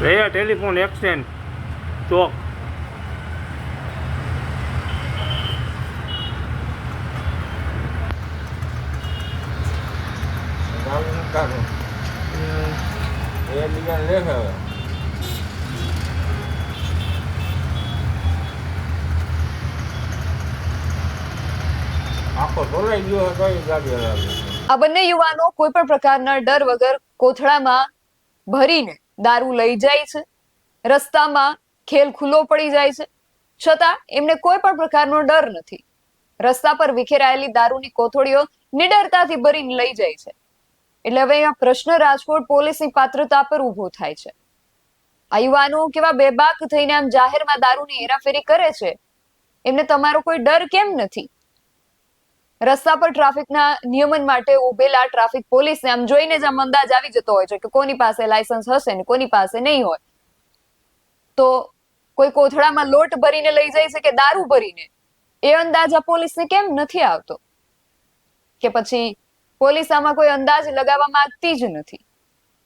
રહ્યા telephone exchange ચોક. આ બંને યુવાનો કોઈ પણ પ્રકારના ડર વગર કોથળામાં ભરીને દારૂ લઈ જાય છે. રસ્તામાં ખેલ ખુલ્લો પડી જાય છે. છતાં એમને કોઈ પણ પ્રકારનો ડર નથી. રસ્તા પર વિખેરાયેલી દારૂની કોથળીઓ નિડરતાથી ભરીને લઈ જાય છે. એટલે હવે અહીંયા પ્રશ્ન રાજકોટ પોલીસની પાત્રતા પર ઊભો થાય છે. આ યુવાનો કેવા બેબાક થઈને આમ જાહેરમાં દારૂની હેરાફેરી કરે છે? એમને તમારો કોઈ ડર કેમ નથી? રસ્તા પર ટ્રાફિકના નિયમન માટે ઉભેલા ટ્રાફિક પોલીસને આમ જોઈને જ આમ અંદાજ આવી જતો હોય છે કે કોની પાસે લાયસન્સ હશે ને કોની પાસે નહીં હોય. તો કોઈ કોથળામાં લોટ ભરીને લઈ જાય છે કે દારૂ ભરીને, એ અંદાજ આ પોલીસને કેમ નથી આવતો? કે પછી પોલીસ આમાં કોઈ અંદાજ લગાવવા માંગતી જ નથી.